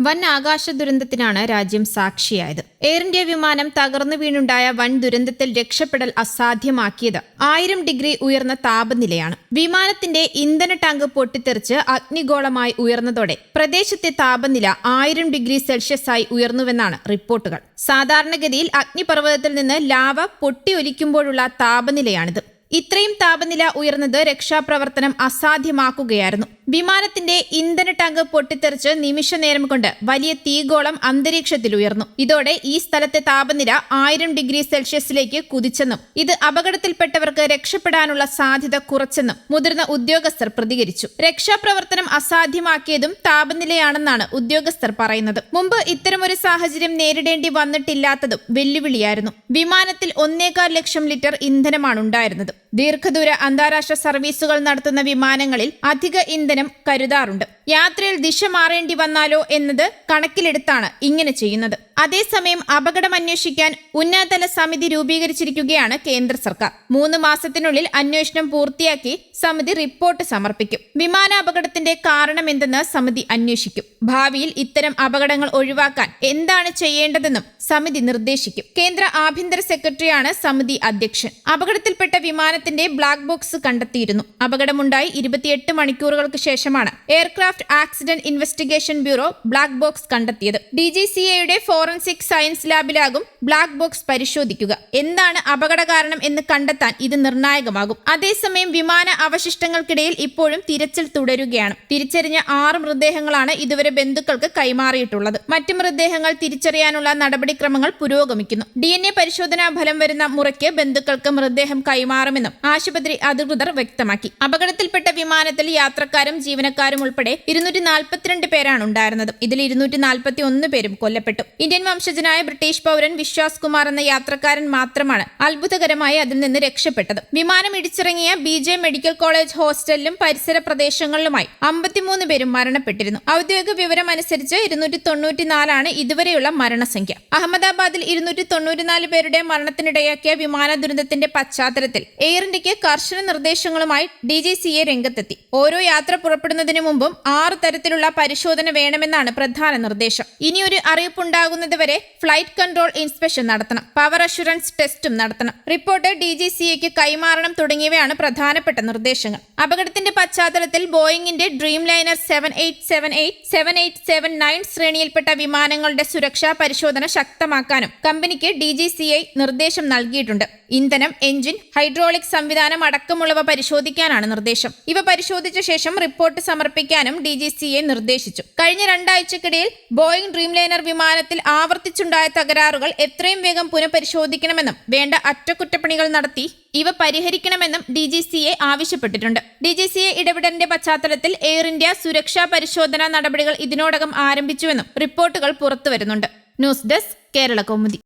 വൻ ആകാശ ദുരന്തത്തിനാണ് രാജ്യം സാക്ഷിയായത്. എയർ ഇന്ത്യ വിമാനം തകർന്നു വീണുണ്ടായ വൻ ദുരന്തത്തിൽ രക്ഷപ്പെടൽ അസാധ്യമാക്കിയത് ആയിരം ഡിഗ്രി ഉയർന്ന താപനിലയാണ്. വിമാനത്തിന്റെ ഇന്ധന ടാങ്ക് പൊട്ടിത്തെറിച്ച് അഗ്നിഗോളമായി ഉയർന്നതോടെ പ്രദേശത്തെ താപനില ആയിരം ഡിഗ്രി സെൽഷ്യസ് ആയി ഉയർന്നുവെന്നാണ് റിപ്പോർട്ടുകൾ. സാധാരണഗതിയിൽ അഗ്നിപർവതത്തിൽ നിന്ന് ലാവ പൊട്ടിയൊലിക്കുമ്പോഴുള്ള താപനിലയാണിത്. ഇത്രയും താപനില ഉയർന്നത് രക്ഷാപ്രവർത്തനം അസാധ്യമാക്കുകയായിരുന്നു. വിമാനത്തിന്റെ ഇന്ധന ടാങ്ക് പൊട്ടിത്തെറിച്ച് നിമിഷ നേരം കൊണ്ട് വലിയ തീഗോളം അന്തരീക്ഷത്തിൽ ഉയർന്നു. ഇതോടെ ഈ സ്ഥലത്തെ താപനില ആയിരം ഡിഗ്രി സെൽഷ്യസിലേക്ക് കുതിച്ചെന്നും ഇത് അപകടത്തിൽപ്പെട്ടവർക്ക് രക്ഷപ്പെടാനുള്ള സാധ്യത കുറച്ചെന്നും മുതിർന്ന ഉദ്യോഗസ്ഥർ പ്രതികരിച്ചു. രക്ഷാപ്രവർത്തനം അസാധ്യമാക്കിയതും താപനിലയാണെന്നാണ് ഉദ്യോഗസ്ഥർ പറയുന്നത്. മുമ്പ് ഇത്തരമൊരു സാഹചര്യം നേരിടേണ്ടി വന്നിട്ടില്ലാത്തതും വെല്ലുവിളിയായിരുന്നു. വിമാനത്തിൽ ഒന്നേകാൽ ലക്ഷം ലിറ്റർ ഇന്ധനമാണ് ഉണ്ടായിരുന്നത് ദീർഘദൂര അന്താരാഷ്ട്ര സർവീസുകൾ നടത്തുന്ന വിമാനങ്ങളിൽ അധിക ഇന്ധനം കരുതാറുണ്ട്. യാത്രയിൽ ദിശ മാറേണ്ടി വന്നാലോ എന്നത് കണക്കിലെടുത്താണ് ഇങ്ങനെ ചെയ്യുന്നത്. അതേസമയം അപകടം അന്വേഷിക്കാൻ ഉന്നതതല സമിതി രൂപീകരിച്ചിരിക്കുകയാണ് കേന്ദ്ര സർക്കാർ. മൂന്ന് മാസത്തിനുള്ളിൽ അന്വേഷണം പൂർത്തിയാക്കി സമിതി റിപ്പോർട്ട് സമർപ്പിക്കും. വിമാനാപകടത്തിന്റെ കാരണമെന്തെന്ന് സമിതി അന്വേഷിക്കും. ഭാവിയിൽ ഇത്തരം അപകടങ്ങൾ ഒഴിവാക്കാൻ എന്താണ് ചെയ്യേണ്ടതെന്നും സമിതി നിർദ്ദേശിക്കും. കേന്ദ്ര ആഭ്യന്തര സെക്രട്ടറിയാണ് സമിതി അധ്യക്ഷൻ. അപകടത്തിൽപ്പെട്ട വിമാനത്തിന്റെ ബ്ലാക്ക് ബോക്സ് കണ്ടെത്തിയിരുന്നു. അപകടമുണ്ടായി ഇരുപത്തിയെട്ട് മണിക്കൂറുകൾക്ക് ശേഷമാണ് aircraft accident investigation bureau black box കണ്ടെത്തിയത്. ഡി ജി സി എയുടെ ഫോറൻസിക് സയൻസ് ലാബിലാകും ബ്ലാക്ക് ബോക്സ് പരിശോധിക്കുക. എന്താണ് അപകട കാരണം എന്ന് കണ്ടെത്താൻ ഇത് നിർണായകമാകും. അതേസമയം വിമാന അവശിഷ്ടങ്ങൾക്കിടയിൽ ഇപ്പോഴും തിരച്ചിൽ തുടരുകയാണ്. തിരിച്ചറിഞ്ഞ ആറ് മൃതദേഹങ്ങളാണ് ഇതുവരെ ബന്ധുക്കൾക്ക് കൈമാറിയിട്ടുള്ളത്. മറ്റ് മൃതദേഹങ്ങൾ തിരിച്ചറിയാനുള്ള നടപടിക്രമങ്ങൾ പുരോഗമിക്കുന്നു. ഡി എൻ എ പരിശോധനാ ഫലം വരുന്ന മുറയ്ക്ക് ബന്ധുക്കൾക്ക് മൃതദേഹം കൈമാറുമെന്നും ആശുപത്രി അധികൃതർ വ്യക്തമാക്കി. അപകടത്തിൽപ്പെട്ട വിമാനത്തിൽ യാത്രക്കാരും ജീവനക്കാരും ഉൾപ്പെടെ ഇരുന്നൂറ്റി നാൽപ്പത്തിരണ്ട് പേരാണ് ഉണ്ടായിരുന്നത്. ഇതിൽ ഇരുന്നൂറ്റി നാൽപ്പത്തി ഒന്ന് പേരും കൊല്ലപ്പെട്ടു. ഇന്ത്യൻ വംശജനായ ബ്രിട്ടീഷ് പൗരൻ വിശ്വാസ് കുമാർ എന്ന യാത്രക്കാരൻ മാത്രമാണ് അത്ഭുതകരമായി അതിൽ നിന്ന് രക്ഷപ്പെട്ടത്. വിമാനം ഇടിച്ചിറങ്ങിയ ബി ജെ മെഡിക്കൽ കോളേജ് ഹോസ്റ്റലിലും പരിസര പ്രദേശങ്ങളിലുമായി അമ്പത്തിമൂന്ന് പേരും മരണപ്പെട്ടിരുന്നു. ഔദ്യോഗിക വിവരം അനുസരിച്ച് ഇരുന്നൂറ്റി തൊണ്ണൂറ്റിനാലാണ് ഇതുവരെയുള്ള മരണസംഖ്യ. അഹമ്മദാബാദിൽ ഇരുന്നൂറ്റി തൊണ്ണൂറ്റിനാല് പേരുടെ മരണത്തിനിടയാക്കിയ വിമാന ദുരന്തത്തിന്റെ പശ്ചാത്തലത്തിൽ എയർ ഇന്ത്യയ്ക്ക് കർശന നിർദ്ദേശങ്ങളുമായി ഡി ജി സി എ രംഗത്തെത്തി. ഓരോ യാത്ര പുറപ്പെടുന്നതിന് മുമ്പും ആറ് തരത്തിലുള്ള പരിശോധന വേണമെന്നാണ് പ്രധാന നിർദ്ദേശം. ഇനിയൊരു അറിയിപ്പുണ്ടാകുന്നത് വരെ ഫ്ലൈറ്റ് കൺട്രോൾ ഇൻസ്പെക്ഷൻ നടത്തണം. പവർ അഷുറൻസ് ടെസ്റ്റും നടത്തണം. റിപ്പോർട്ട് ഡി ജി സി എക്ക് കൈമാറണം തുടങ്ങിയവയാണ് പ്രധാനപ്പെട്ട നിർദ്ദേശങ്ങൾ. അപകടത്തിന്റെ പശ്ചാത്തലത്തിൽ ബോയിങ്ങിന്റെ dreamliner seven eight seven eight seven eight seven nine ശ്രേണിയിൽപ്പെട്ട വിമാനങ്ങളുടെ സുരക്ഷാ പരിശോധന ശക്തമാക്കാനും കമ്പനിക്ക് ഡി ജി സി ഐ നിർദ്ദേശം നൽകിയിട്ടുണ്ട്. ഇന്ധനം എഞ്ചിൻ ഹൈഡ്രോളിക് സംവിധാനം അടക്കമുള്ളവ പരിശോധിക്കാനാണ് നിർദ്ദേശം. ഇവ പരിശോധിച്ച ശേഷം റിപ്പോർട്ട് സമർപ്പിക്കാനും ഡി ജി സി എ നിർദ്ദേശിച്ചു. കഴിഞ്ഞ രണ്ടാഴ്ചക്കിടയിൽ ബോയിങ് ഡ്രീംലൈനർ വിമാനത്തിൽ ആവർത്തിച്ചുണ്ടായ തകരാറുകൾ എത്രയും വേഗം പുനഃപരിശോധിക്കണമെന്നും വേണ്ട അറ്റകുറ്റപ്പണികൾ നടത്തി ഇവ പരിഹരിക്കണമെന്നും ഡി ജി സി എ ആവശ്യപ്പെട്ടിട്ടുണ്ട്. ഡി ജി സി എ ഇടപെടലിന്റെ പശ്ചാത്തലത്തിൽ എയർ ഇന്ത്യ സുരക്ഷാ പരിശോധനാ നടപടികൾ ഇതിനോടകം ആരംഭിച്ചുവെന്നും റിപ്പോർട്ടുകൾ പുറത്തുവരുന്നുണ്ട്. News desk Kerala Kaumudi